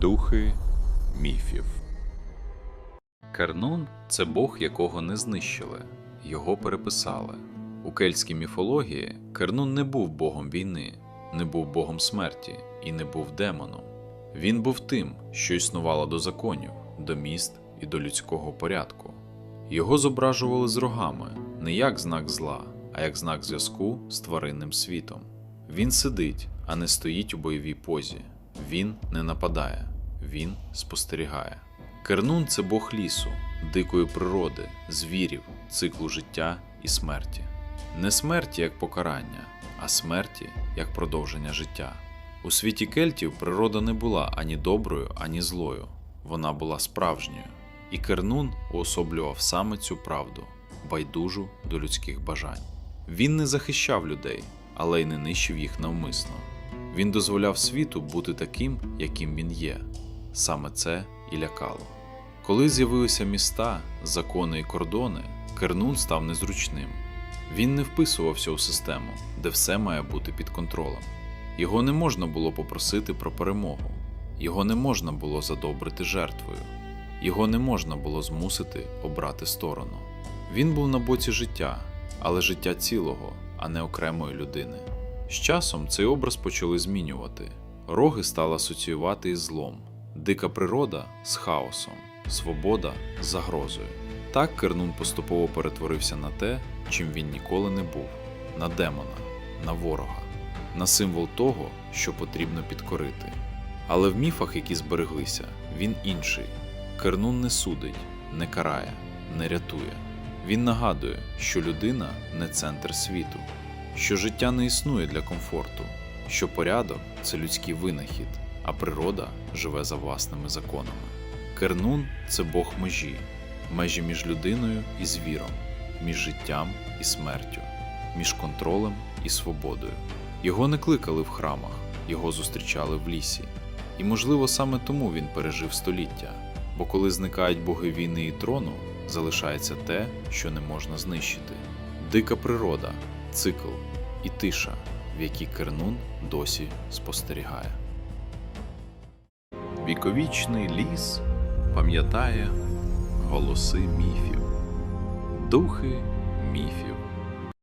Духи міфів. Кернун це бог, якого не знищили, його переписали. У кельтській міфології Кернун не був богом війни, не був богом смерті і не був демоном. Він був тим, що існувало до законів, до міст і до людського порядку. Його зображували з рогами не як знак зла, а як знак зв'язку з тваринним світом. Він сидить, а не стоїть у бойовій позі. Він не нападає, він спостерігає. Кернун це бог лісу, дикої природи, звірів, циклу життя і смерті. Не смерті як покарання, а смерті як продовження життя. У світі кельтів природа не була ані доброю, ані злою. Вона була справжньою. І Кернун уособлював саме цю правду, байдужу до людських бажань. Він не захищав людей, але й не нищив їх навмисно. Він дозволяв світу бути таким, яким він є. Саме це і лякало. Коли з'явилися міста, закони і кордони, Кернун став незручним. Він не вписувався у систему, де все має бути під контролем. Його не можна було попросити про перемогу, його не можна було задобрити жертвою, його не можна було змусити обрати сторону. Він був на боці життя, але життя цілого, а не окремої людини. З часом цей образ почали змінювати. Роги стали асоціювати із злом, дика природа з хаосом, свобода з загрозою. Так Кернун поступово перетворився на те, чим він ніколи не був: на демона, на ворога, на символ того, що потрібно підкорити. Але в міфах, які збереглися, він інший. Кернун не судить, не карає, не рятує. Він нагадує, що людина не центр світу, що життя не існує для комфорту, що порядок це людський винахід, а природа живе за власними законами. Кернун це Бог межі, межі між людиною і звіром, між життям і смертю, між контролем і свободою. Його не кликали в храмах, його зустрічали в лісі. І, можливо, саме тому він пережив століття, бо коли зникають боги війни і трону, залишається те, що не можна знищити дика природа, цикл і тиша, в якій Кернун досі спостерігає. Віковічний ліс пам'ятає голоси міфів, духи міфів.